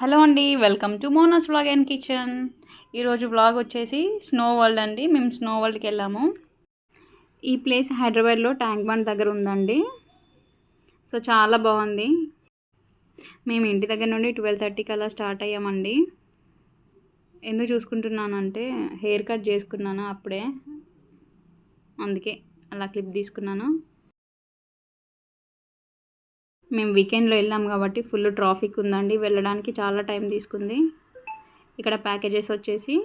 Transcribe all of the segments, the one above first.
Hello అండి welcome to Mona's vlog and kitchen. ఈరోజు vlog వచ్చేసి స్నో వరల్డ్ అండి మేము స్నో వరల్డ్కి వెళ్ళాము. ఈ ప్లేస్ హైదరాబాద్లో ట్యాంక్ బండ్ దగ్గర ఉందండి. సో చాలా బాగుంది. మేము ఇంటి దగ్గర నుండి ట్వెల్వ్ థర్టీకి అలా స్టార్ట్ అయ్యామండి. ఎందుకు చూసుకుంటున్నానంటే హెయిర్ కట్ చేసుకున్నాను అప్పుడే. అందుకే అలా క్లిప్ తీసుకున్నాను. మేము వీకెండ్లో వెళ్ళాం కాబట్టి ఫుల్ ట్రాఫిక్ ఉందండి. వెళ్ళడానికి చాలా టైం తీసుకుంది. ఇక్కడ ప్యాకేజెస్ వచ్చేసి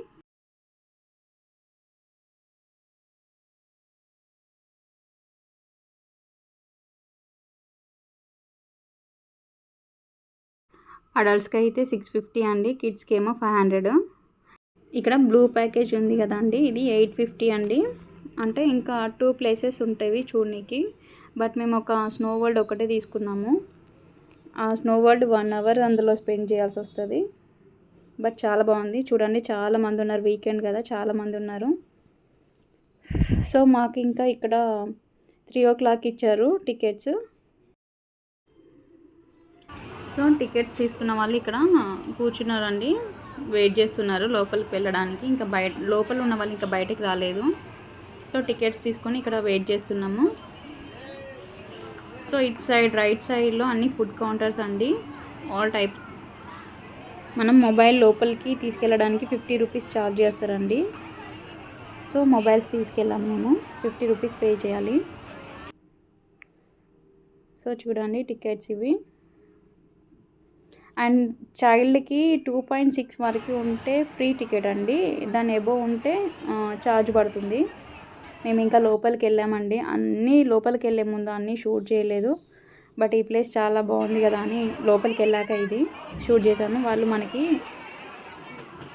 అడల్ట్స్కి అయితే సిక్స్ ఫిఫ్టీ అండి. కిడ్స్కి ఏమో ఫైవ్ హండ్రెడ్ ఇక్కడ బ్లూ ప్యాకేజ్ ఉంది కదండి. ఇది ఎయిట్ ఫిఫ్టీ అండి. అంటే ఇంకా టూ ప్లేసెస్ ఉంటాయి చూడడానికి బట్ మేము ఒక స్నో వరల్డ్ ఒకటే తీసుకున్నాము. ఆ స్నో వరల్డ్ వన్ అవర్ అందులో స్పెండ్ చేయాల్సి వస్తుంది. బట్ చాలా బాగుంది. చూడండి చాలా మంది ఉన్నారు. వీకెండ్ కదా చాలా మంది ఉన్నారు. సో మాకు ఇంకా ఇక్కడ త్రీ ఓ క్లాక్ ఇచ్చారు టికెట్స్. సో టికెట్స్ తీసుకున్న వాళ్ళు ఇక్కడ కూర్చున్నారండి. వెయిట్ చేస్తున్నారు లోపలికి వెళ్ళడానికి. ఇంకా బయట లోపల ఉన్న వాళ్ళు ఇంకా బయటకు రాలేదు. సో టికెట్స్ తీసుకొని ఇక్కడ వెయిట్ చేస్తున్నాము. సో ఇట్ సైడ్ రైట్ సైడ్లో అన్ని ఫుడ్ కౌంటర్స్ అండి. ఆల్ టైప్ మనం మొబైల్ లోపలికి తీసుకెళ్ళడానికి ఫిఫ్టీ రూపీస్ ఛార్జ్ చేస్తారండి. సో మొబైల్స్ తీసుకెళ్ళాము మేము. ఫిఫ్టీ రూపీస్ పే చేయాలి. సో చూడండి టికెట్స్ ఇవి. అండ్ చైల్డ్కి టూ పాయింట్ సిక్స్ వరకు ఉంటే ఫ్రీ టికెట్ అండి. దాని ఎబో ఉంటే ఛార్జ్ పడుతుంది. మేము ఇంకా లోపలికి వెళ్ళామండి. అన్నీ లోపలికి వెళ్ళే ముందు అన్నీ షూట్ చేయలేదు. బట్ ఈ ప్లేస్ చాలా బాగుంది కదా అని లోపలికి వెళ్ళాక ఇది షూట్ చేశాను. వాళ్ళు మనకి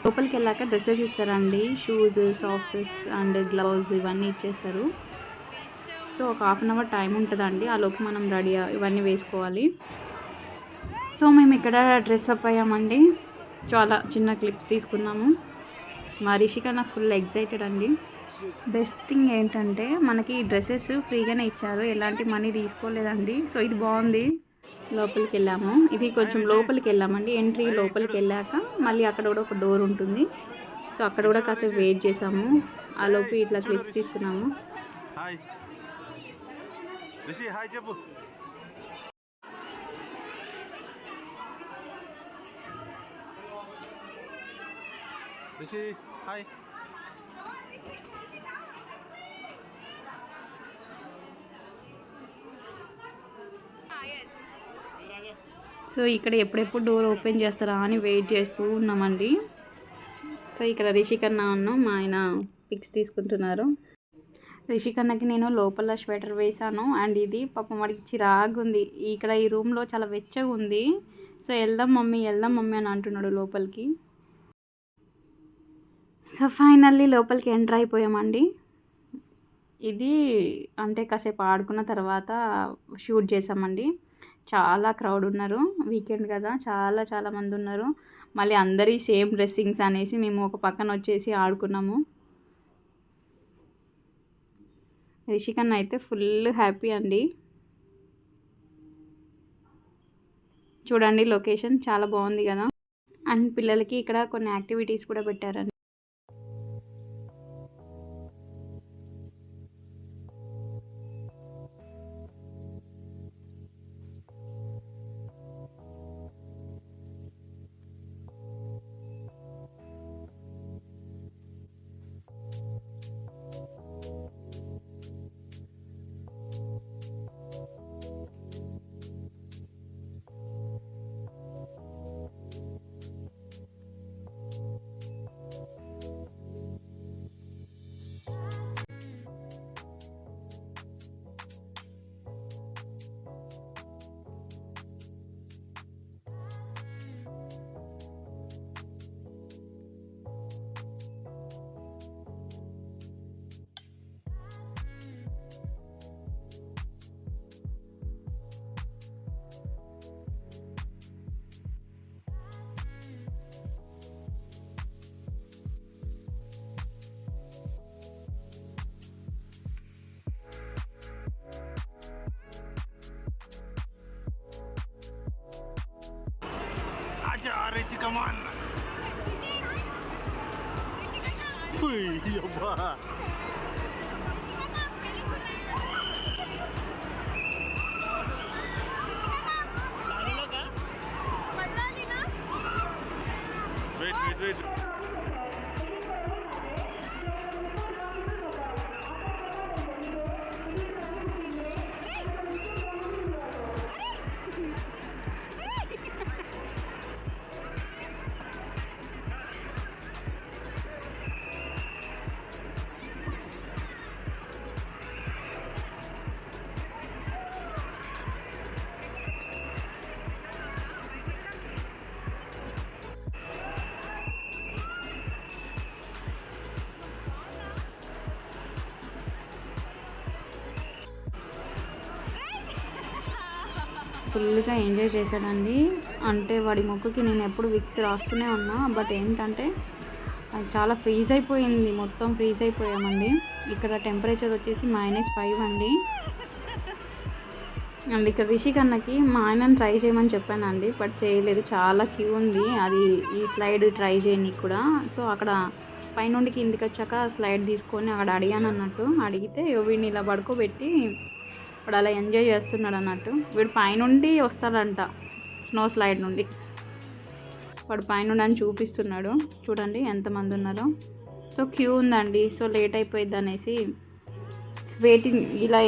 లోపలికి వెళ్ళాక డ్రెస్సెస్ ఇస్తారండి. షూస్ సాక్సెస్ అండ్ గ్లౌజ్ ఇవన్నీ ఇచ్చేస్తారు. సో ఒక హాఫ్ అన్ అవర్ టైం ఉంటుందండి. ఆ లోపు మనం రెడీ ఇవన్నీ వేసుకోవాలి. సో మేము ఇక్కడ డ్రెస్అప్ అయ్యామండి. చాలా చిన్న క్లిప్స్ తీసుకున్నాము. మా రిషిక నా ఫుల్ ఎగ్జైటెడ్ అండి. బెస్ట్ థింగ్ ఏంటంటే మనకి డ్రెస్సెస్ ఫ్రీగానే ఇచ్చారు. ఎలాంటి మనీ తీసుకోలేదండి. సో ఇది బాగుంది. లోపలికి వెళ్ళాము. ఇది కొంచెం లోపలికి వెళ్ళామండి. ఎంట్రీ లోపలికి వెళ్ళాక మళ్ళీ అక్కడ కూడా ఒక డోర్ ఉంటుంది. సో అక్కడ కూడా కాసేపు వెయిట్ చేసాము. ఆ లోపు ఇట్లా క్లిప్స్ తీసుకున్నాము. హాయ్ రిషి హాయ్ చెప్పు రిషి హాయ్ సో ఇక్కడ ఎప్పుడెప్పుడు డోర్ ఓపెన్ చేస్తారా అని వెయిట్ చేస్తూ ఉన్నామండి. సో ఇక్కడ రిషికన్న అన్న మా ఆయన పిక్స్ తీసుకుంటున్నారు. రిషికన్నకి నేను లోపల స్వెటర్ వేశాను అండ్ ఇది పాపం వాడికి చిరాగుంది ఇక్కడ ఈ రూమ్లో చాలా వెచ్చగా ఉంది. సో వెళ్దాం మమ్మీ వెళ్దాం మమ్మీ అని అంటున్నాడు లోపలికి. సో ఫైనల్లీ లోపలికి ఎంటర్ అయిపోయామండి. ఇది అంటే కాసేపు ఆడుకున్న తర్వాత షూట్ చేసామండి. చాలా క్రౌడ్ ఉన్నారు. వీకెండ్ కదా చాలా చాలా మంది ఉన్నారు. మళ్ళీ అందరి సేమ్ డ్రెస్సింగ్స్ అనేసి మేము ఒక పక్కన వచ్చేసి ఆడుకున్నాము. రిషికన్ అయితే ఫుల్ హ్యాపీ అండి. చూడండి లొకేషన్ చాలా బాగుంది కదా. అండ్ పిల్లలకి ఇక్కడ కొన్ని యాక్టివిటీస్ కూడా పెట్టారండి. రిచి కమాన్ అబ్బా వెయిట్ వెయిట్ వెయిట్ ఫుల్గా ఎంజాయ్ చేశాడండి. అంటే వాడి మొక్కకి నేను ఎప్పుడు విక్స్ రాస్తూనే ఉన్నా. బట్ ఏంటంటే అది చాలా ఫ్రీజ్ అయిపోయింది. మొత్తం ఫ్రీజ్ అయిపోయామండి. ఇక్కడ టెంపరేచర్ వచ్చేసి మైనస్ ఫైవ్ అండి. అండ్ ఇక్కడ రిషి కన్నకి మా ఆయనని ట్రై చేయమని చెప్పానండి. బట్ చేయలేదు. చాలా క్యూ ఉంది. అది ఈ స్లైడ్ ట్రై చేయండి కూడా. సో అక్కడ పైనుండి కిందికి వచ్చాక స్లైడ్ తీసుకొని అక్కడ అడిగాను అన్నట్టు అడిగితే వీడిని ఇలా పడుకోబెట్టి వాడు అలా ఎంజాయ్ చేస్తున్నాడు అన్నట్టు. వీడు పైనుండి వస్తాడంట స్నో స్లైడ్ నుండి. వాడు పైనుండి అని చూపిస్తున్నాడు. చూడండి ఎంతమంది ఉన్నారో. సో క్యూ ఉందండి. సో లేట్ అయిపోయింది అనేసి వెయిటింగ్ ఇలా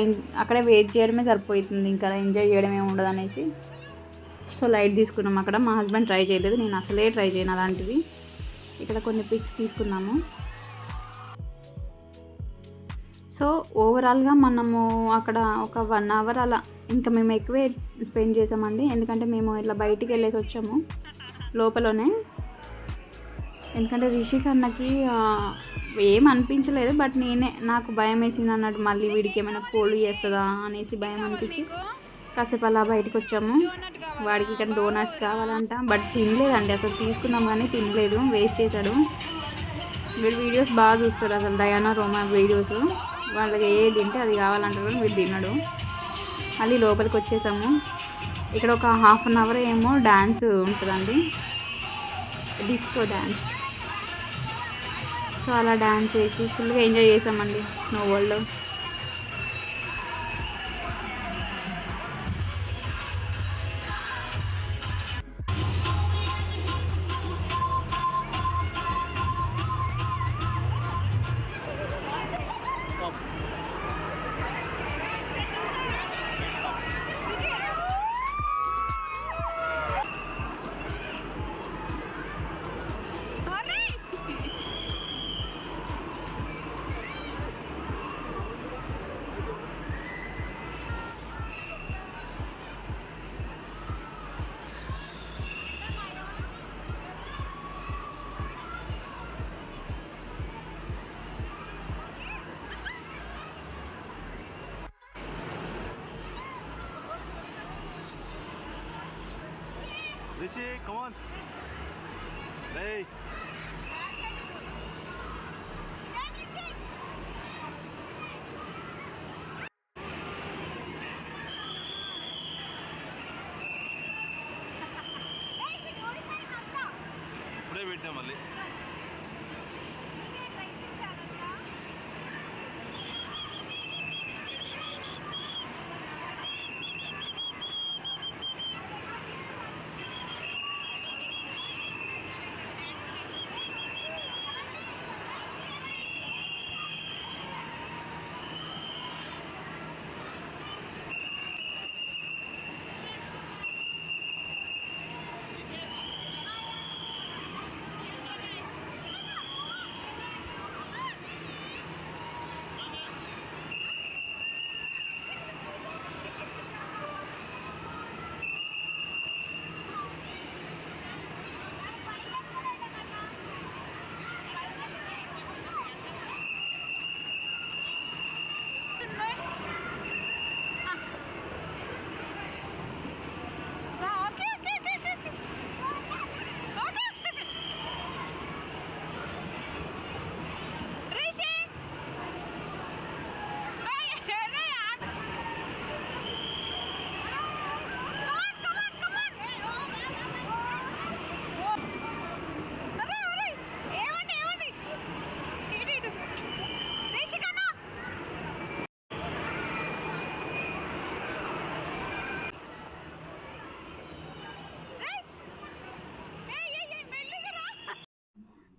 అక్కడే వెయిట్ చేయడమే సరిపోతుంది. ఇంకా ఎంజాయ్ చేయడం ఏమి ఉండదు అనేసి. సో లైట్ తీసుకున్నాం అక్కడ. మా హస్బెండ్ ట్రై చేయలేదు. నేను అసలే ట్రై చేయను అలాంటివి ఇక్కడ కొన్ని పిక్స్ తీసుకున్నాము. సో ఓవరాల్గా మనము అక్కడ ఒక వన్ అవర్ అలా ఇంకా మేము ఎక్కువే స్పెండ్ చేసామండి. ఎందుకంటే మేము ఇట్లా బయటికి వెళ్ళేసి వచ్చాము లోపలనే. ఎందుకంటే రిషిక్ అన్నకి ఏం అనిపించలేదు బట్ నేనే నాకు భయం వేసింది అన్నట్టు మళ్ళీ వీడికి ఏమైనా కోల్డ్ చేస్తుందా అనేసి భయం అనిపించి కాసేపు అలా బయటకు వచ్చాము. వాడికి ఇక్కడ డోనట్స్ కావాలంట బట్ తినలేదండి. అసలు తీసుకున్నాం కానీ తినలేదు వేస్ట్ చేశాడు. వీడు వీడియోస్ బాగా చూస్తాడు అసలు డయానా రోమా వీడియోస్ వాళ్ళకి ఏది తింటే అది కావాలంటారు కానీ వీడు తినడు మళ్ళీ లోపలికి వచ్చేసాము. ఇక్కడ ఒక హాఫ్ అన్ అవర్ ఏమో డ్యాన్స్ ఉంటుందండి. డిస్కో డ్యాన్స్ సో అలా డ్యాన్స్ వేసి ఫుల్గా ఎంజాయ్ చేసామండి స్నో వరల్డ్. రిషి కమాన్ రేయ్ ఇప్పుడే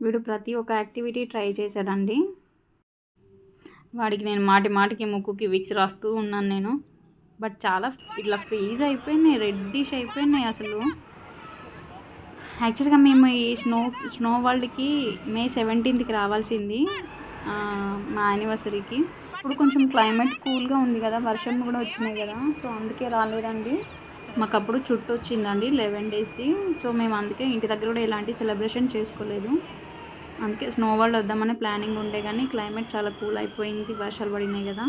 వీడు ప్రతి ఒక్క యాక్టివిటీ ట్రై చేశాడండి. వాడికి నేను మాటి మాటికి ముక్కుకి విక్స్ రాస్తూ ఉన్నాను నేను. బట్ చాలా ఇట్లా ఫ్రీజ్ అయిపోయినాయి రెడ్డిష్ అయిపోయినాయి అసలు. యాక్చువల్గా మేము ఈ స్నో స్నో వరల్డ్కి మే సెవెంటీన్త్కి రావాల్సింది మా యానివర్సరీకి. ఇప్పుడు కొంచెం క్లైమేట్ కూల్గా ఉంది కదా వర్షం కూడా వచ్చినాయి కదా సో అందుకే రాలేదండి. మాకు అప్పుడు చుట్టూ వచ్చిందండి లెవెన్ డేస్ది సో మేము అందుకే ఇంటి దగ్గర కూడా ఎలాంటి సెలబ్రేషన్ చేసుకోలేదు. అందుకే స్నో వరల్డ్ వద్దామని ప్లానింగ్ ఉండే కానీ క్లైమేట్ చాలా కూల్ అయిపోయింది వర్షాలు పడినాయి కదా.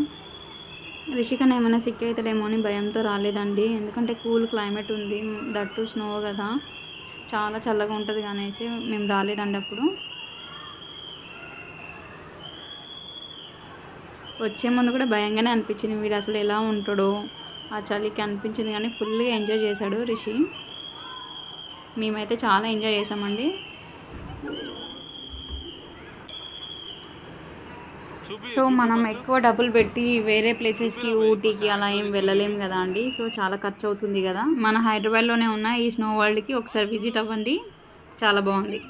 రిషికన్ ఏమైనా సిక్ అవుతాడేమో అని భయంతో రాలేదండి. ఎందుకంటే కూల్ క్లైమేట్ ఉంది దట్టు స్నో కదా. చాలా చల్లగా ఉంటుంది అనేసి మేము రాలేదండి అప్పుడు. వచ్చే ముందు కూడా భయంగానే అనిపించింది వీడు అసలు ఎలా ఉంటాడో. ఆ చలికి అనిపించింది కానీ ఫుల్గా ఎంజాయ్ చేశాడు రిషి. మేమైతే చాలా ఎంజాయ్ చేసామండి సో మనం ఎక్కువ డబ్బులు పెట్టి వేరే ప్లేసెస్కి ఊటీకి అలా ఏం వెళ్ళలేం కదా అండి. సో చాలా ఖర్చు అవుతుంది కదా. మన హైదరాబాద్లోనే ఉన్న ఈ స్నో వరల్డ్కి ఒకసారి విజిట్ అవ్వండి. చాలా బాగుంది.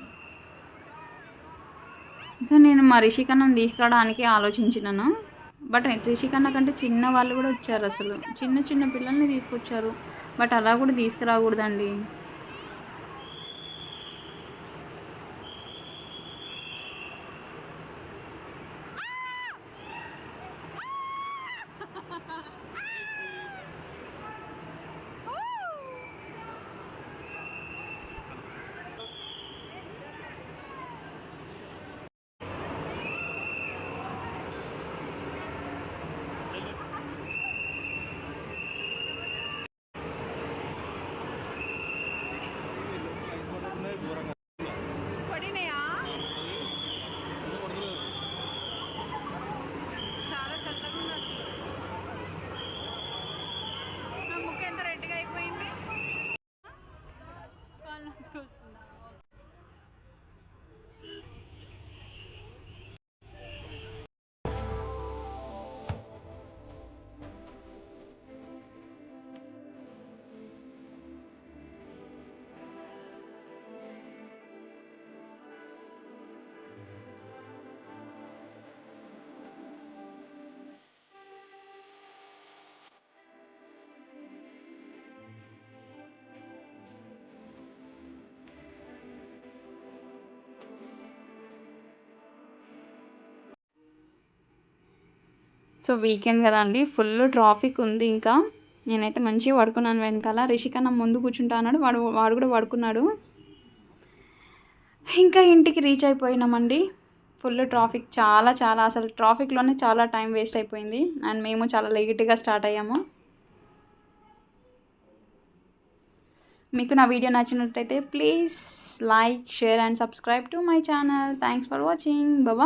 సో నేను మా రిషికన్నం తీసుకురావడానికి ఆలోచించినాను. బట్ రిషికన్న కంటే చిన్న వాళ్ళు కూడా వచ్చారు అసలు. చిన్న చిన్న పిల్లల్ని తీసుకొచ్చారు. బట్ అలా కూడా తీసుకురాకూడదండి. సో వీకెండ్ కదా అండి. ఫుల్ ట్రాఫిక్ ఉంది ఇంకా. నేనైతే మంచిగా పడుకున్నాను వెనకాల. రిషిక నా ముందు కూర్చుంటా అన్నాడు. వాడు వాడు కూడా పడుకున్నాడు. ఇంకా ఇంటికి రీచ్ అయిపోయినామండి. ఫుల్ ట్రాఫిక్ చాలా చాలా. అసలు ట్రాఫిక్లోనే చాలా టైం వేస్ట్ అయిపోయింది. అండ్ మేము చాలా లేట్గా స్టార్ట్ అయ్యాము. మీకు నా వీడియో నచ్చినట్టయితే please like share and subscribe to my channel. Thanks for watching. Baba